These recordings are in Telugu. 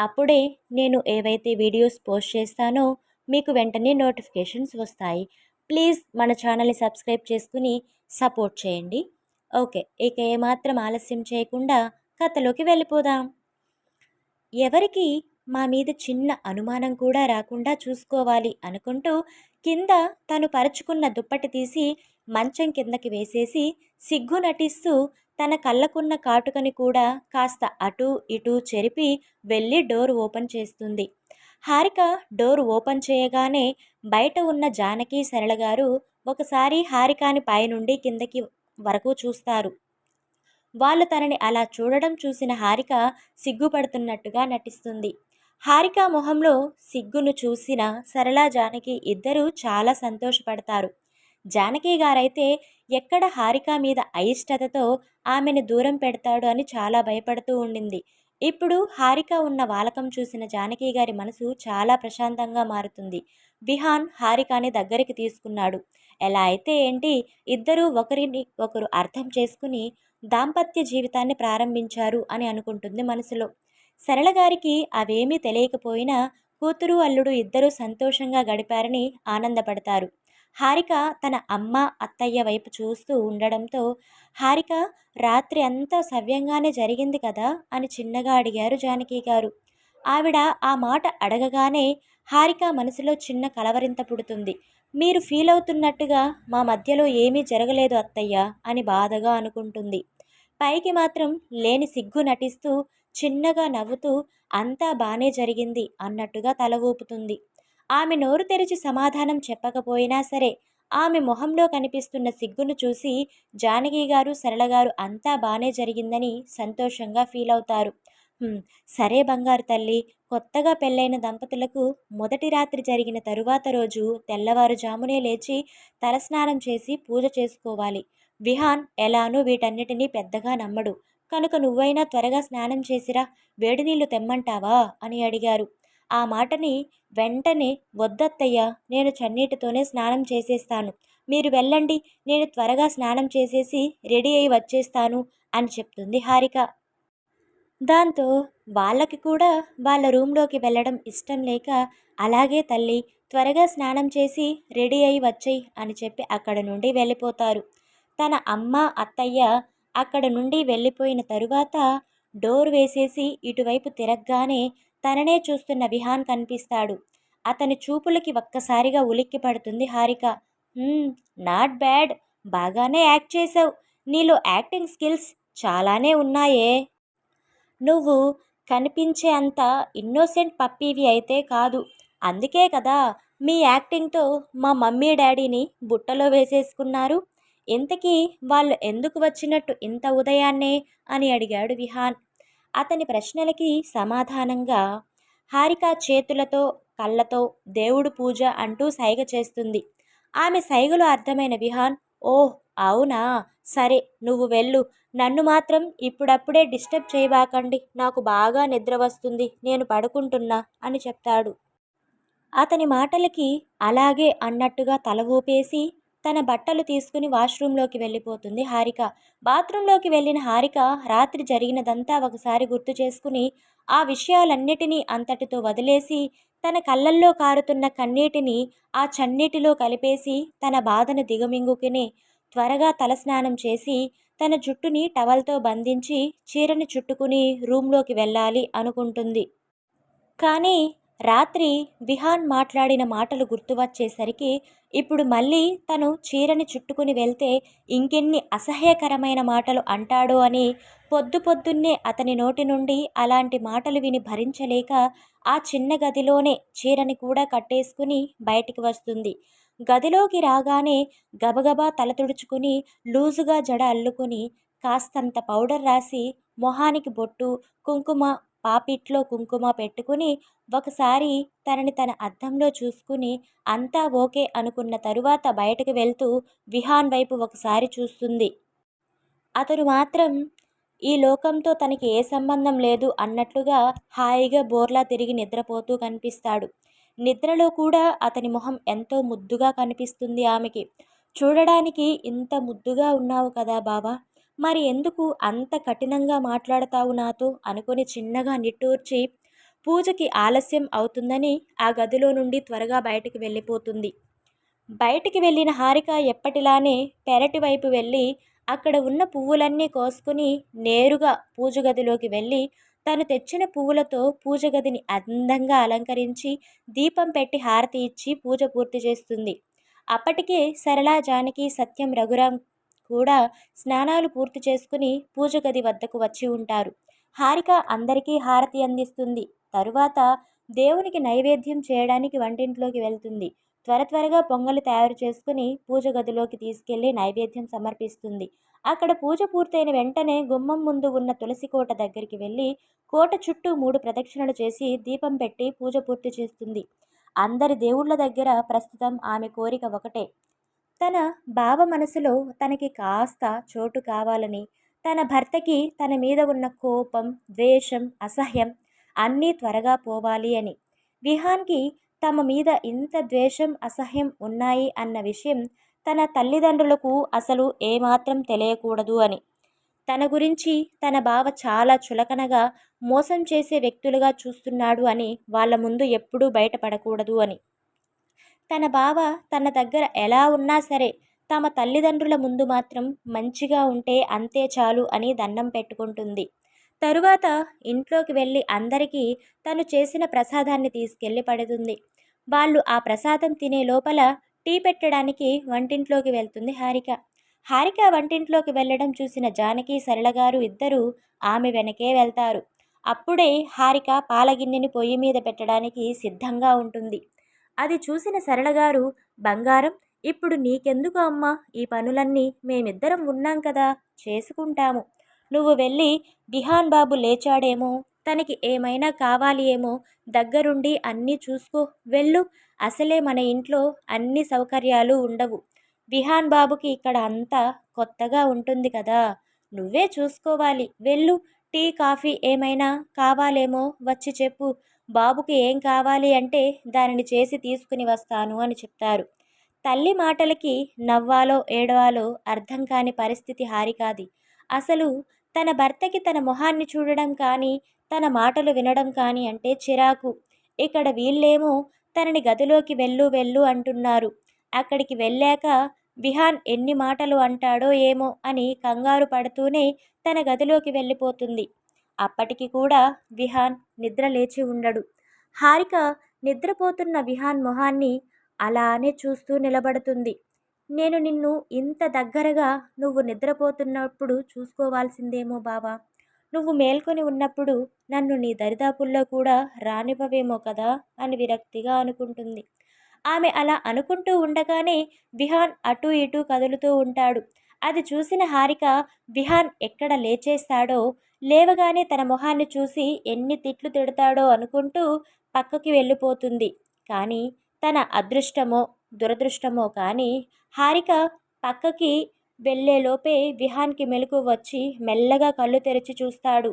అప్పుడే నేను ఏవైతే వీడియోస్ పోస్ట్ చేస్తానో మీకు వెంటనే నోటిఫికేషన్స్ వస్తాయి. ప్లీజ్ మన ఛానల్ని సబ్స్క్రైబ్ చేసుకుని సపోర్ట్ చేయండి. ఓకే ఇక ఏమాత్రం ఆలస్యం చేయకుండా కథలోకి వెళ్ళిపోదాం. ఎవరికి మా మీద చిన్న అనుమానం కూడా రాకుండా చూసుకోవాలి అనుకుంటూ కింద తను పరుచుకున్న దుప్పటి తీసి మంచం కిందకి వేసేసి సిగ్గు నటిస్తూ తన కళ్ళకున్న కాటుకని కూడా కాస్త అటు ఇటు చెరిపి వెళ్ళి డోర్ ఓపెన్ చేస్తుంది. హారిక డోర్ ఓపెన్ చేయగానే బయట ఉన్న జానకి సరళ గారు ఒకసారి హారికాని పైనుండి కిందకి వరకు చూస్తారు. వాళ్ళు తనని అలా చూడడం చూసిన హారిక సిగ్గుపడుతున్నట్టుగా నటిస్తుంది. హారిక మొహంలో సిగ్గును చూసిన సరళ జానకి ఇద్దరూ చాలా సంతోషపడతారు. జానకి గారైతే ఎక్కడ హారిక మీద అయిష్టతతో ఆమెను దూరం పెడతాడు అని చాలా భయపడుతూ ఉండింది. ఇప్పుడు హారిక ఉన్న వాలకం చూసిన జానకి గారి మనసు చాలా ప్రశాంతంగా మారుతుంది. విహాన్ హారికాని దగ్గరికి తీసుకున్నాడు. ఎలా అయితే ఏంటి ఇద్దరూ ఒకరిని ఒకరు అర్థం చేసుకుని దాంపత్య జీవితాన్ని ప్రారంభించారు అని అనుకుంటుంది మనసులో. సరళ గారికి అవేమీ తెలియకపోయినా కూతురు అల్లుడు ఇద్దరూ సంతోషంగా గడిపారని ఆనందపడతారు. హారిక తన అమ్మ అత్తయ్య వైపు చూస్తూ ఉండడంతో హారిక రాత్రి అంతా సవ్యంగానే జరిగింది కదా? అని చిన్నగా అడిగారు జానకి గారు. ఆవిడ ఆ మాట అడగగానే హారిక మనసులో చిన్న కలవరింత పుడుతుంది. మీరు ఫీల్ అవుతున్నట్టుగా మా మధ్యలో ఏమీ జరగలేదు అత్తయ్య అని బాధగా అనుకుంటుంది. పైకి మాత్రం లేని సిగ్గు నటిస్తూ చిన్నగా నవ్వుతూ అంతా బానే జరిగింది అన్నట్టుగా తల ఊపుతుంది. ఆమె నోరు తెరిచి సమాధానం చెప్పకపోయినా సరే ఆమె మొహంలో కనిపిస్తున్న సిగ్గును చూసి జానకి గారు సరళ గారు అంతా బాగానే జరిగిందని సంతోషంగా ఫీల్ అవుతారు. సరే బంగారు తల్లి కొత్తగా పెళ్ళైన దంపతులకు మొదటి రాత్రి జరిగిన తరువాత రోజు తెల్లవారుజామునే లేచి తలస్నానం చేసి పూజ చేసుకోవాలి. విహాన్ ఎలానూ వీటన్నిటినీ పెద్దగా నమ్మడు. కనుక నువ్వైనా త్వరగా స్నానం చేసిరా వేడి నీళ్ళు తెమ్మంటావా? అని అడిగారు. ఆ మాటని వెంటనే వద్దత్తయ్యా నేను చన్నీటితోనే స్నానం చేసేస్తాను. మీరు వెళ్ళండి నేను త్వరగా స్నానం చేసేసి రెడీ అయి వచ్చేస్తాను అని చెప్తుంది హారిక. దాంతో వాళ్ళకి కూడా వాళ్ళ రూమ్లోకి వెళ్ళడం ఇష్టం లేక అలాగే తల్లి త్వరగా స్నానం చేసి రెడీ అయి వచ్చేయి అని చెప్పి అక్కడ నుండి వెళ్ళిపోతారు. తన అమ్మ అత్తయ్య అక్కడ నుండి వెళ్ళిపోయిన తరువాత డోర్ వేసేసి ఇటువైపు తిరగగానే తననే చూస్తున్న విహాన్ కనిపిస్తాడు. అతని చూపులకి ఒక్కసారిగా ఉలిక్కి పడుతుంది హారిక. Not bad. బాగానే యాక్ట్ చేసావు నీలో యాక్టింగ్ స్కిల్స్ చాలానే ఉన్నాయే. నువ్వు కనిపించే అంత ఇన్నోసెంట్ పప్పీవి అయితే కాదు. అందుకే కదా మీ యాక్టింగ్తో మా మమ్మీ డాడీని బుట్టలో వేసేసుకున్నారు. ఇంతకీ వాళ్ళు ఎందుకు వచ్చినట్టు ఇంత ఉదయాన్నే? అని అడిగాడు విహాన్. అతని ప్రశ్నలకి సమాధానంగా హారిక చేతులతో కళ్ళతో దేవుడు పూజ అంటూ సైగ చేస్తుంది. ఆమె సైగలు అర్థమైన విహాన్ ఓహ్ అవునా? సరే నువ్వు వెళ్ళు. నన్ను మాత్రం ఇప్పుడప్పుడే డిస్టర్బ్ చేయబాకండి. నాకు బాగా నిద్ర వస్తుంది. నేను పడుకుంటున్నా అని చెప్తాడు. అతని మాటలకి అలాగే అన్నట్టుగా తల ఊపేసి తన బట్టలు తీసుకుని వాష్రూంలోకి వెళ్ళిపోతుంది హారిక. బాత్రూంలోకి వెళ్ళిన హారిక రాత్రి జరిగినదంతా ఒకసారి గుర్తు చేసుకుని ఆ విషయాలన్నిటినీ అంతటితో వదిలేసి తన కళ్ళల్లో కారుతున్న కన్నీటిని ఆ చన్నీటిలో కలిపేసి తన బాధను దిగమింగుకుని త్వరగా తలస్నానం చేసి తన జుట్టుని టవల్తో బంధించి చీరని చుట్టుకుని రూంలోకి వెళ్ళాలి అనుకుంటుంది. కానీ రాత్రి విహాన్ మాట్లాడిన మాటలు గుర్తు వచ్చేసరికి ఇప్పుడు మళ్ళీ తను చీరని చుట్టుకుని వెళ్తే ఇంకెన్ని అసహ్యకరమైన మాటలు అంటాడో అని పొద్దు పొద్దున్నే అతని నోటి నుండి అలాంటి మాటలు విని భరించలేక ఆ చిన్న గదిలోనే చీరని కూడా కట్టేసుకుని బయటికి వస్తుంది. గదిలోకి రాగానే గబగబా తల తుడుచుకుని లూజుగా జడ అల్లుకుని కాస్తంత పౌడర్ రాసి మొహానికి బొట్టు కుంకుమ పాపిట్లో కుంకుమ పెట్టుకుని ఒకసారి తనని తన అద్దంలో చూసుకుని అంతా ఓకే అనుకున్న తరువాత బయటకు వెళ్తూ విహాన్ వైపు ఒకసారి చూస్తుంది. అతను మాత్రం ఈ లోకంతో తనకి ఏ సంబంధం లేదు అన్నట్లుగా హాయిగా బోర్లా తిరిగి నిద్రపోతూ కనిపిస్తాడు. నిద్రలో కూడా అతని మొహం ఎంతో ముద్దుగా కనిపిస్తుంది ఆమెకి. చూడడానికి ఇంత ముద్దుగా ఉన్నావు కదా బాబా మరి ఎందుకు అంత కఠినంగా మాట్లాడతావు నాతో? అనుకుని చిన్నగా నిట్టూర్చి పూజకి ఆలస్యం అవుతుందని ఆ గదిలో నుండి త్వరగా బయటికి వెళ్ళిపోతుంది. బయటికి వెళ్ళిన హారిక ఎప్పటిలానే పెరటి వైపు వెళ్ళి అక్కడ ఉన్న పువ్వులన్నీ కోసుకుని నేరుగా పూజ గదిలోకి వెళ్ళి తను తెచ్చిన పువ్వులతో పూజ గదిని అందంగా అలంకరించి దీపం పెట్టి హారతి ఇచ్చి పూజ పూర్తి చేస్తుంది. అప్పటికే సరళా జానకి సత్యం రఘురాం కూడా స్నానాలు పూర్తి చేసుకుని పూజ గది వద్దకు వచ్చి ఉంటారు. హారిక అందరికీ హారతి అందిస్తుంది. తరువాత దేవునికి నైవేద్యం చేయడానికి వంటింట్లోకి వెళ్తుంది. త్వర త్వరగా పొంగలి తయారు చేసుకుని పూజ గదిలోకి తీసుకెళ్ళి నైవేద్యం సమర్పిస్తుంది. అక్కడ పూజ పూర్తయిన వెంటనే గుమ్మం ముందు ఉన్న తులసి కోట దగ్గరికి వెళ్ళి కోట చుట్టూ మూడు ప్రదక్షిణలు చేసి దీపం పెట్టి పూజ పూర్తి చేస్తుంది. అందరి దేవుళ్ళ దగ్గర ప్రస్తుతం ఆమె కోరిక ఒకటే. తన బావ మనసులో తనకి కాస్త చోటు కావాలని తన భర్తకి తన మీద ఉన్న కోపం ద్వేషం అసహ్యం అన్నీ త్వరగా పోవాలి అని. విహాన్కి తమ మీద ఇంత ద్వేషం అసహ్యం ఉన్నాయి అన్న విషయం తన తల్లిదండ్రులకు అసలు ఏమాత్రం తెలియకూడదు అని. తన గురించి తన బావ చాలా చులకనగా మోసం చేసే వ్యక్తులుగా చూస్తున్నాడు అని వాళ్ళ ముందు ఎప్పుడూ బయటపడకూడదు అని. తన బావ తన దగ్గర ఎలా ఉన్నా సరే తమ తల్లిదండ్రుల ముందు మాత్రం మంచిగా ఉంటే అంతే చాలు అని దండం పెట్టుకుంటుంది. తరువాత ఇంట్లోకి వెళ్ళి అందరికీ తను చేసిన ప్రసాదాన్ని తీసుకెళ్ళి పడుతుంది. వాళ్ళు ఆ ప్రసాదం తినే లోపల టీ పెట్టడానికి వంటింట్లోకి వెళ్తుంది హారిక. హారిక వంటింట్లోకి వెళ్ళడం చూసిన జానకి సరళగారు ఇద్దరూ ఆమె వెనకే వెళ్తారు. అప్పుడే హారిక పాలగిన్నెని పొయ్యి మీద పెట్టడానికి సిద్ధంగా ఉంటుంది. అది చూసిన సరళగారు బంగారం ఇప్పుడు నీకెందుకు అమ్మా? ఈ పనులన్నీ మేమిద్దరం ఉన్నాం కదా చేసుకుంటాము. నువ్వు వెళ్ళి బిహాన్ బాబు లేచాడేమో తనకి ఏమైనా కావాలి ఏమో దగ్గరుండి అన్నీ చూసుకో. వెళ్ళు అసలే మన ఇంట్లో అన్ని సౌకర్యాలు ఉండవు. విహాన్ బాబుకి ఇక్కడ అంతా కొత్తగా ఉంటుంది కదా నువ్వే చూసుకోవాలి. వెళ్ళు టీ కాఫీ ఏమైనా కావాలేమో వచ్చి చెప్పు. బాబుకి ఏం కావాలి అంటే దానిని చేసి తీసుకుని వస్తాను అని చెప్తారు. తల్లి మాటలకి నవ్వాలో ఏడవాలో అర్థం కాని పరిస్థితి హారికాది అసలు తన భర్తకి తన మొహాన్ని చూడడం కానీ తన మాటలు వినడం కానీ అంటే చిరాకు. ఇక్కడ వీళ్ళేమో తనని గదిలోకి వెళ్ళు వెళ్ళు అంటున్నారు. అక్కడికి వెళ్ళాక విహాన్ ఎన్ని మాటలు అంటాడో ఏమో అని కంగారు పడుతూనే తన గదిలోకి వెళ్ళిపోతుంది. అప్పటికి కూడా విహాన్ నిద్ర లేచి ఉండడు. హారిక నిద్రపోతున్న విహాన్ మొహాన్ని అలానే చూస్తూ నిలబడుతుంది. నేను నిన్ను ఇంత దగ్గరగా నువ్వు నిద్రపోతున్నప్పుడు చూసుకోవాల్సిందేమో బావా. నువ్వు మేల్కొని ఉన్నప్పుడు నన్ను నీ దరిదాపుల్లో కూడా రానివ్వవేమో కదా అని విరక్తిగా అనుకుంటుంది. ఆమె అలా అనుకుంటూ ఉండగానే విహాన్ అటూ ఇటూ కదులుతూ ఉంటాడు. అది చూసిన హారిక విహాన్ ఎక్కడ లేచేస్తాడో లేవగానే తన మొహాన్ని చూసి ఎన్ని తిట్లు తిడతాడో అనుకుంటూ పక్కకి వెళ్ళిపోతుంది. కానీ తన అదృష్టమో దురదృష్టమో కానీ హారిక పక్కకి వెళ్ళేలోపే విహాన్కి మెలకు వచ్చి మెల్లగా కళ్ళు తెరిచి చూస్తాడు.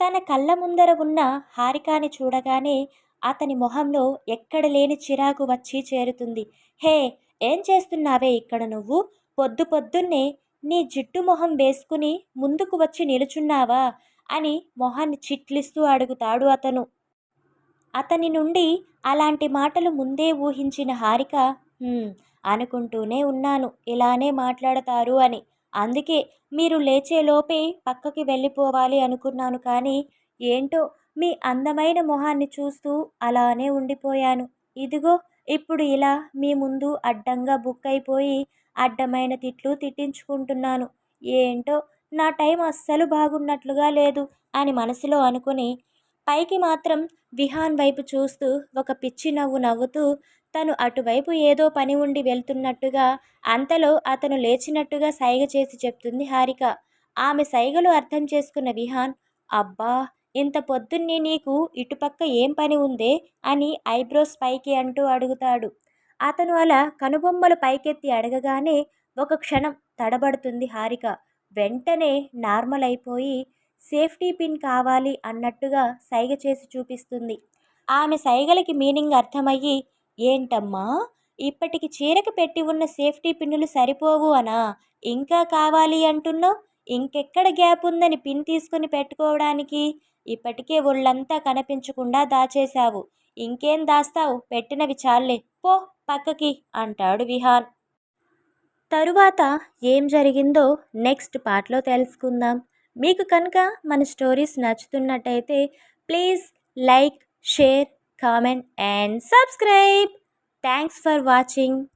తన కళ్ళ ముందర ఉన్న హారికాని చూడగానే అతని మొహంలో ఎక్కడ లేని చిరాకు వచ్చి చేరుతుంది. హే ఏం చేస్తున్నావే ఇక్కడ నువ్వు? పొద్దు పొద్దున్నే నీ జిట్టు మొహం వేసుకుని ముందుకు వచ్చి నిలుచున్నావా? అని మొహాన్ని చిట్లిస్తూ అడుగుతాడు అతను. అతని నుండి అలాంటి మాటలు ముందే ఊహించిన హారిక అనుకుంటూనే ఉన్నాను. ఇలానే మాట్లాడతారు అని. అందుకే మీరు లేచేలోపే పక్కకి వెళ్ళిపోవాలి అనుకున్నాను కానీ ఏంటో మీ అందమైన మొహాన్ని చూస్తూ అలానే ఉండిపోయాను. ఇదిగో ఇప్పుడు ఇలా మీ ముందు అడ్డంగా బుక్ అయిపోయి అడ్డమైన తిట్లు తిట్టించుకుంటున్నాను. ఏంటో? నా టైం అస్సలు బాగున్నట్లుగా లేదు అని మనసులో అనుకుని పైకి మాత్రం విహాన్ వైపు చూస్తూ ఒక పిచ్చి నవ్వు నవ్వుతూ తను అటువైపు ఏదో పని ఉండి వెళ్తున్నట్టుగా అంతలో అతను లేచినట్టుగా సైగ చేసి చెప్తుంది హారిక. ఆమె సైగలు అర్థం చేసుకున్న విహాన్ అబ్బా! ఇంత పొద్దున్నే నీకు ఇటుపక్క ఏం పని ఉందే అని ఐబ్రోస్ పైకి అంటూ అడుగుతాడు. అతను అలా కనుబొమ్మలు పైకెత్తి అడగగానే ఒక క్షణం తడబడుతుంది హారిక. వెంటనే నార్మల్ అయిపోయి సేఫ్టీ పిన్ కావాలి అన్నట్టుగా సైగ చేసి చూపిస్తుంది. ఆమె సైగలకి మీనింగ్ అర్థమయ్యి ఏంటమ్మా ఇప్పటికి చీరకు పెట్టి ఉన్న సేఫ్టీ పిన్నులు సరిపోవు అనా? ఇంకా కావాలి అంటున్నావు? ఇంకెక్కడ గ్యాప్ ఉందని పిన్ తీసుకుని పెట్టుకోవడానికి? ఇప్పటికే ఒళ్ళంతా కనిపించకుండా దాచేశావు. ఇంకేం దాస్తావు? పెట్టినవి చాలే పో పక్కకి అంటాడు విహాన్. తరువాత ఏం జరిగిందో నెక్స్ట్ పార్ట్లో తెలుసుకుందాం. మీకు కనుక మన stories నచ్చుతున్నట్టయితే please like share comment and subscribe. Thanks for watching.